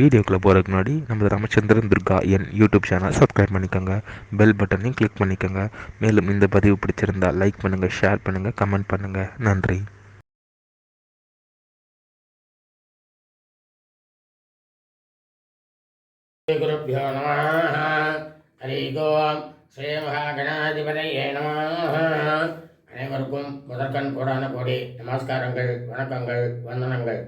வீடியோக்குள்ளே போகிறதுக்கு முன்னாடி நம்ம ராமச்சந்திரன் துர்கா என் யூடியூப் சேனல் சப்ஸ்கிரைப் பண்ணிக்கோங்க. பெல் பட்டனையும் கிளிக் பண்ணிக்கோங்க. மேலும் இந்த பதிவு பிடிச்சிருந்தா லைக் பண்ணுங்கள் ஷேர் பண்ணுங்கள் கமெண்ட் பண்ணுங்கள் நன்றி. குருப்பியோ நம. ஹரி ஓம் ஸ்ரீ நம. அனைவருக்கும் முதற்கண் கோடான கோடி நமஸ்காரங்கள் வணக்கங்கள் வந்தனங்கள்.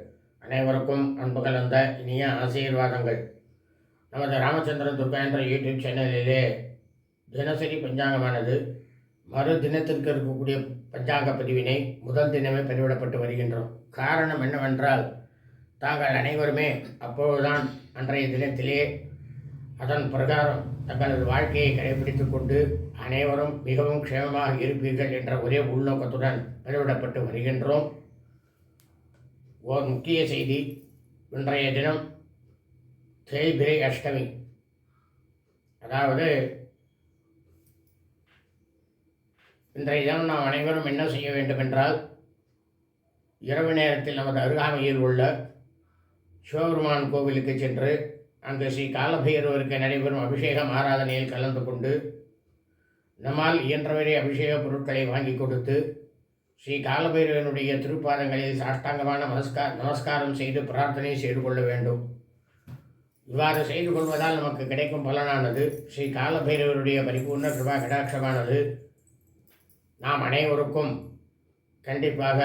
அனைவருக்கும் அன்பு கலந்த இனிய ஆசீர்வாதங்கள். நமது ராமச்சந்திரன் துர்கா என்ற யூடியூப் சேனலிலே தினசரி பஞ்சாங்கமானது. மறு தினத்திற்கு இருக்கக்கூடிய பஞ்சாங்க பதிவினை முதல் தினமே பதிவிடப்பட்டு வருகின்றோம். காரணம் என்னவென்றால் தாங்கள் அனைவருமே அப்பொழுதுதான் அன்றைய தினத்திலே அதன் பிரகாரம் தங்களது வாழ்க்கையை கடைபிடித்துக் கொண்டு அனைவரும் மிகவும் க்ஷேமமாக இருப்பீர்கள் என்ற ஒரே உள்நோக்கத்துடன் பதிவிடப்பட்டு வருகின்றோம். ஓர் முக்கிய செய்தி இன்றைய தினம் தேய்பிரை அஷ்டமி. அதாவது இன்றைய தினம் நாம் அனைவரும் என்ன செய்ய வேண்டும் என்றால் இரவு நேரத்தில் நமது அருகாமையில் உள்ள சிவபெருமான் கோவிலுக்கு சென்று அங்கு ஸ்ரீ காலபைரவருக்கு நடைபெறும் அபிஷேகம் ஆராதனையில் கலந்து கொண்டு நம்மால் இயன்றவரை அபிஷேக பொருட்களை வாங்கி கொடுத்து ஸ்ரீ காலபைரவனுடைய திருப்பாதங்களில் சாஷ்டாங்கமான நமஸ்கார் நமஸ்காரம் செய்து பிரார்த்தனை செய்து கொள்ள வேண்டும். இவ்வாறு செய்து கொள்வதால் நமக்கு கிடைக்கும் பலனானது ஸ்ரீ காலபைரவருடைய பரிபூர்ண கிருபா கடாட்சமானது. நாம் அனைவருக்கும் கண்டிப்பாக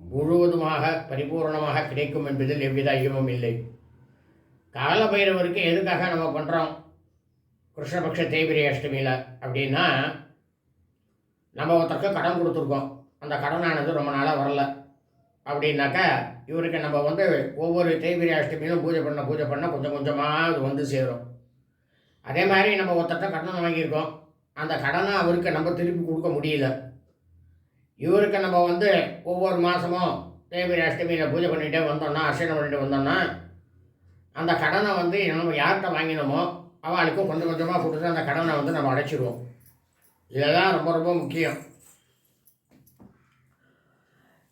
முழுவதுமாக பரிபூர்ணமாக கிடைக்கும் என்பதில் எவ்வித ஐயமும் இல்லை. காலபைரவருக்கு எதுக்காக நம்ம பண்ணுறோம் கிருஷ்ணபக்ஷ தேய்பிரி அஷ்டமியில் அப்படின்னா நம்ம ஒருத்தருக்கு கடன் கொடுத்துருக்கோம். அந்த கடனானது ரொம்ப நாளாக வரல. அப்படின்னாக்கா இவருக்கு நம்ம வந்து ஒவ்வொரு தேய்பிரி அஷ்டமியிலும் பூஜை பண்ண பூஜை பண்ண கொஞ்சம் கொஞ்சமாக அது வந்து சேரும். அதே மாதிரி நம்ம ஒருத்தட்ட கடன் வாங்கியிருக்கோம். அந்த கடனை அவருக்கு நம்ம திருப்பி கொடுக்க முடியல. இவருக்கு நம்ம வந்து ஒவ்வொரு மாதமும் தேய்பிரி அஷ்டமியில் பூஜை பண்ணிகிட்டே வந்தோம்னா அர்ச்சனை பண்ணிட்டு வந்தோம்னா அந்த கடனை வந்து நம்ம யார்கிட்ட வாங்கினோமோ அவளுக்கும் கொஞ்சம் கொஞ்சமாக கொடுத்து அந்த கடனை வந்து நம்ம அடைச்சிடுவோம் இதெல்லாம் ரொம்ப ரொம்ப முக்கியம்.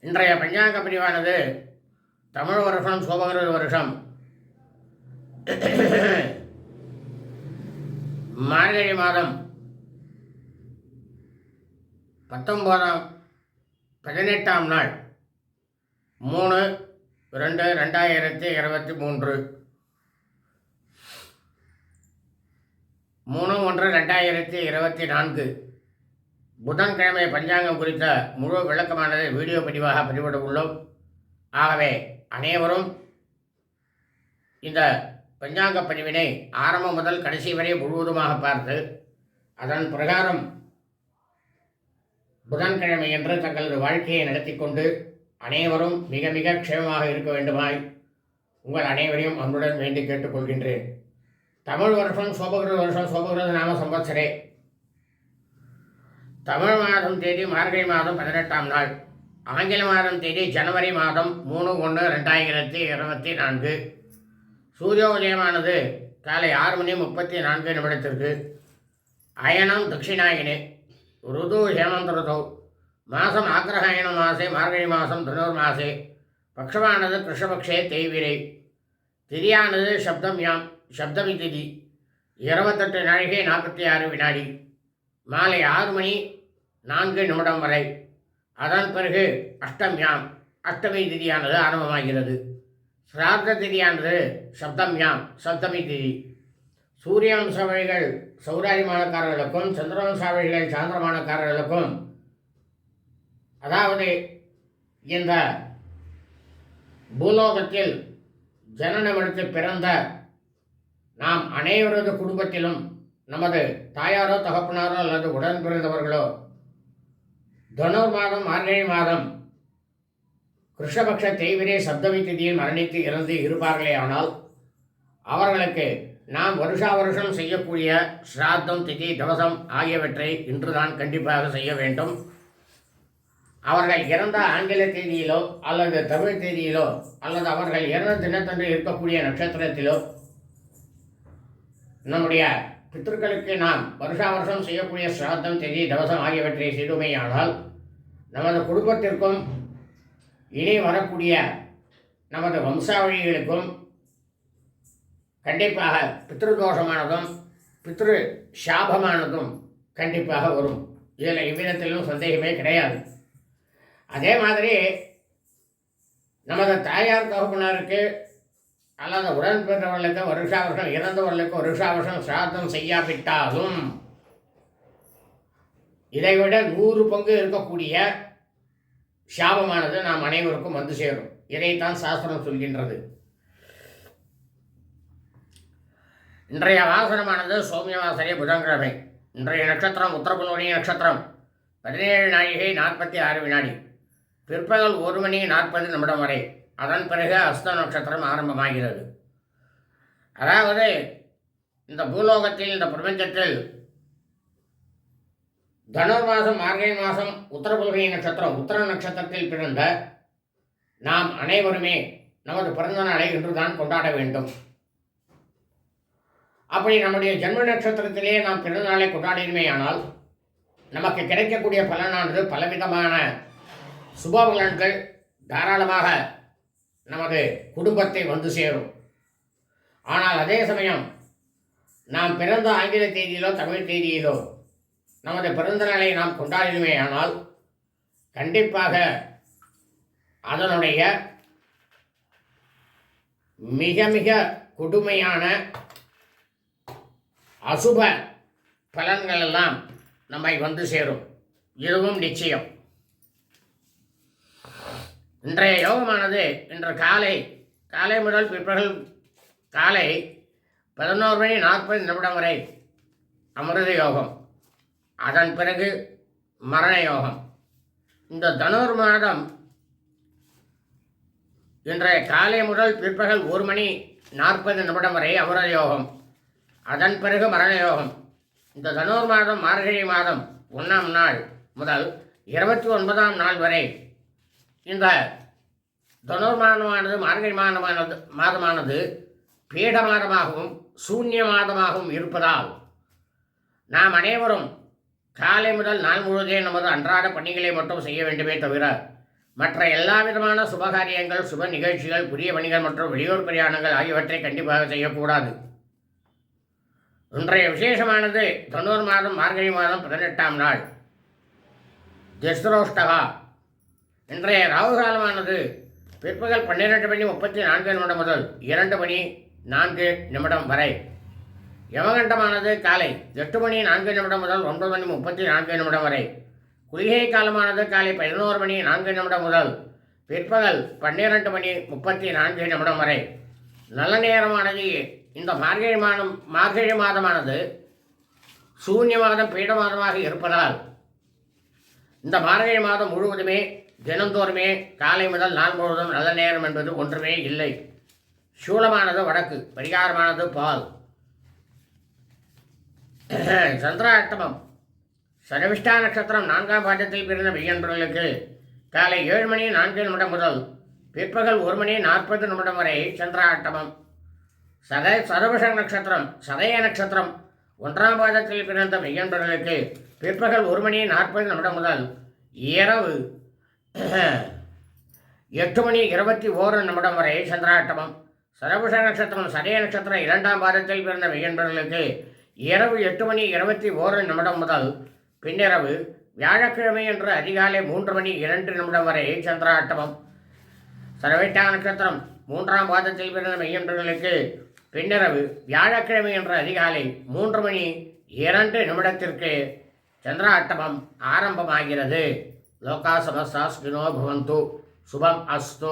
இன்றைய பஞ்சாங்க பிரிவானது தமிழ் வருஷம் சோபகிருத வருஷம். மார்கழி மாதம் பத்தொம்போதாம் பதினெட்டாம் நாள் மூணு ரெண்டு ரெண்டாயிரத்தி இருபத்தி மூன்று. மூணு ஒன்று ரெண்டாயிரத்தி இருபத்தி நான்கு. புதன்கிழமை பஞ்சாங்கம் குறித்த முழு விளக்கமானது வீடியோ பதிவாக பதிவிட உள்ளோம். ஆகவே அனைவரும் இந்த பஞ்சாங்க பதிவினை ஆரம்பம் முதல் கடைசி வரை முழுவதுமாக பார்த்து அதன் பிரகாரம் புதன்கிழமை என்று தங்களது வாழ்க்கையை நடத்தி கொண்டு அனைவரும் மிக மிக க்ஷேமமாக இருக்க வேண்டுமாய் உங்கள் அனைவரையும் அன்புடன் வேண்டி கேட்டுக்கொள்கின்றேன் தமிழ் வருஷம் சோபகிருத வருஷம் சோபகிருத நாம சம்பத்சரே தமிழ் மாதம் தேதி மார்கழி மாதம் பதினெட்டாம் நாள். ஆங்கில மாதம் தேதி ஜனவரி மாதம் மூணு ஒன்று ரெண்டாயிரத்தி இருபத்தி நான்கு. சூரியோதயமானது காலை ஆறு மணி முப்பத்தி நான்கு நிமிடத்திற்கு. அயனம் தட்சிணாயினே ருது ஹேமந்த ருதோ. மாதம் ஆக்ரஹாயண மாசே மார்கழி மாதம் தனுர் மாசே. பக்ஷமானது கிருஷ்ணபக்ஷே தேய்விரை. திரியானது சப்தம் யாம் சப்தமி திதி. இருபத்தெட்டு நாழிகை நாற்பத்தி ஆறு வினாடி. மாலை ஆறு மணி நான்கு நிமிடம் வரை. அதன் பிறகு அஷ்டம் யாம் அஷ்டமி திதியானது ஆரம்பமாகிறது. சிரார்த்த திதியானது சப்தம் யாம் சப்தமி திதி. சூரியவம்சாவழிகள் சௌராரிமானக்காரர்களுக்கும் சந்திரவம்சாவழிகள் சாந்திரமானக்காரர்களுக்கும் அதாவது இந்த பூலோகத்தில் ஜனனமெடுத்து பிறந்த நாம் அனைவரது குடும்பத்திலும் நமது தாயாரோ தகப்பனாரோ அல்லது உடன் பிறந்தவர்களோ தனுர் மாதம் மார்கழி மாதம். கிருஷ்ணபக்ஷ தெய்வரே சப்தமி திதியில் மரணித்து இறந்து இருப்பார்களே ஆனால் அவர்களுக்கு நாம் வருஷா வருஷம் செய்யக்கூடிய ஸ்ராத்தம் திதி தவசம் ஆகியவற்றை இன்றுதான் கண்டிப்பாக செய்ய வேண்டும். அவர்கள் இறந்த ஆங்கில தேதியிலோ அல்லது தமிழ் தேதியிலோ அல்லது அவர்கள் இறந்த தினத்தன்று இருக்கக்கூடிய நட்சத்திரத்திலோ நம்முடைய பித்தர்களுக்கு நாம் வருஷா வருஷம் செய்யக்கூடிய சிராத்தம் திதி தவசம் ஆகியவற்றை செய்துமையானால் நமது குடும்பத்திற்கும் இனி வரக்கூடிய நமது வம்சாவழிகளுக்கும் கண்டிப்பாக பித்ருதோஷமானதும் பித்ரு சாபமானதும் கண்டிப்பாக வரும். இதில் எவ்விதத்திலும் சந்தேகமே கிடையாது. அதே மாதிரி நமது தாயார் தகப்பனாருக்கு அல்லது உடன் பிறந்தவர்களுக்கு வருஷா வருஷம் இறந்தவர்களுக்கு வருஷா வருஷம் சிராதம் செய்யாவிட்டாலும் இதைவிட நூறு பங்கு இருக்கக்கூடிய சாபமானது நாம் அனைவருக்கும் வந்து சேரும். இதைத்தான் சாஸ்திரம் சொல்கின்றது. இன்றைய வாசனமானது சோமியவாசனை புதன்கிழமை. இன்றைய நட்சத்திரம் உத்தரபுல்வனி நட்சத்திரம். பதினேழு நாழிகை நாற்பத்தி ஆறு வினாடி. பிற்பகல் ஒரு மணி நாற்பது நிமிடம் வரை. அதன் பிறகு அஸ்த நட்சத்திரம் ஆரம்பமாகிறது. அதாவது இந்த பூலோகத்தில் இந்த பிரபஞ்சத்தில் தனுர் மாதம் மார்கழி மாதம் உத்தரபுல்கை நட்சத்திரம் உத்தர நட்சத்திரத்தில் பிறந்த நாம் அனைவருமே நமது பிறந்த நாளை இன்றுதான் கொண்டாட வேண்டும். அப்படி நம்முடைய ஜென்ம நட்சத்திரத்திலேயே நாம் பிறந்த நாளை கொண்டாடினமேயானால் நமக்கு கிடைக்கக்கூடிய பலனானது பலவிதமான சுப பலன்கள் தாராளமாக நமது குடும்பத்தை வந்து சேரும். ஆனால் அதே சமயம் நாம் பிறந்த ஆங்கில தேதியிலோ தமிழ் தேதியிலோ நமது பிறந்த நாளை நாம் கொண்டாடினோமே ஆனால் கண்டிப்பாக அதனுடைய மிக மிக கொடுமையான அசுப பலன்கள் எல்லாம் நம்மை வந்து சேரும். இதுவும் நிச்சயம். இன்றைய யோகமானது இன்று காலை காலை முதல் பிற்பகல் காலை பதினோரு மணி நாற்பது நிமிடம் வரை அமிர்த யோகம் அதன் பிறகு மரண யோகம். இந்த தனுர் மாதம் இன்றைய காலை முதல் பிற்பகல் ஒரு மணி நாற்பது நிமிடம் வரை அமிர்த யோகம் அதன் பிறகு மரண யோகம். இந்த தனுர் மாதம் மார்கழி மாதம் ஒன்றாம் நாள் முதல் இருபத்தி ஒன்பதாம் நாள் வரை இந்த தனுர்மாதமானது மார்கழி மாதமானது மாதமானது பீட மாதமாகவும் சூன்ய மாதமாகவும் இருப்பதால் நாம் அனைவரும் காலை முதல் நாள் முழுவதே நமது அன்றாட பணிகளை மட்டும் செய்ய வேண்டுமே தவிர மற்ற எல்லா விதமான சுபகாரியங்கள் சுப நிகழ்ச்சிகள் புதிய பணிகள் மற்றும் வெளியூர் பிரயாணங்கள் ஆகியவற்றை கண்டிப்பாக செய்யக்கூடாது. இன்றைய விசேஷமானது தொண்ணூறு மாதம் மார்கழி மாதம் பதினெட்டாம் நாள். ஜெஸ்ரோஷ்டகா. இன்றைய ராகு காலமானது பிற்பகல் பன்னிரெண்டு மணி முப்பத்தி நான்கு நிமிடம் முதல் இரண்டு மணி நான்கு நிமிடம் வரை. யமகண்டமானது காலை எட்டு மணி நான்கு நிமிடம் முதல் ஒன்பது மணி முப்பத்தி நான்கு நிமிடம் வரை. குளிகை காலமானது காலை பதினோரு மணி நான்கு நிமிடம் முதல் பிற்பகல் பன்னிரண்டு மணி முப்பத்தி நான்கு நிமிடம் வரை. நல்ல நேரமானது இந்த மார்கழி மாதம் மார்கழி மாதமானது சூன்ய மாதம் பீட மாதமாக இருப்பதால் இந்த மார்கழி மாதம் முழுவதுமே தினந்தோறுமே காலை முதல் நாள் முழுவதும் நல்ல நேரம் என்பது ஒன்றுமே இல்லை. சூலமானது வடக்கு பரிகாரமானது பால். சந்திராஷ்டமம். சரவிஷ்டா நட்சத்திரம் நான்காம் பாட்டத்தில் பிறந்த மெய்யன்பர்களுக்கு காலை ஏழு மணி நான்கு நிமிடம் முதல் பிற்பகல் ஒரு மணி நாற்பது நிமிடம் வரை சந்திராஷ்டமம். சத சரவஷ நட்சத்திரம் சதய நட்சத்திரம் ஒன்றாம் பாதத்தில் பிறந்த மெய்யன்பர்களுக்கு பிற்பகல் ஒரு மணி நாற்பது நிமிடம் முதல் இரவு எட்டு மணி இருபத்தி ஓரு நிமிடம் வரை சந்திராட்டமம் சரபுஷ நட்சத்திரம் சதய நட்சத்திரம் இரண்டாம் பாதத்தில் பிறந்த மெய்யன்பர்களுக்கு இரவு எட்டு மணி இருபத்தி ஓரு நிமிடம் முதல் பின்னிரவு வியாழக்கிழமை என்று அதிகாலை மூன்று மணி இரண்டு நிமிடம் வரை சந்திராட்டமம் சரவேட்டா நட்சத்திரம் மூன்றாம் பாதத்தில் பிறந்த மெய்யன்பர்களுக்கு பின்னிரவு வியாழக்கிழமை என்ற அதிகாலை மூன்று மணி இரண்டு நிமிடத்திற்கு சந்திராட்டமம் ஆரம்பமாகிறது. లోకా సమస్యాస్మినో భవంతు. శుభం అస్తు.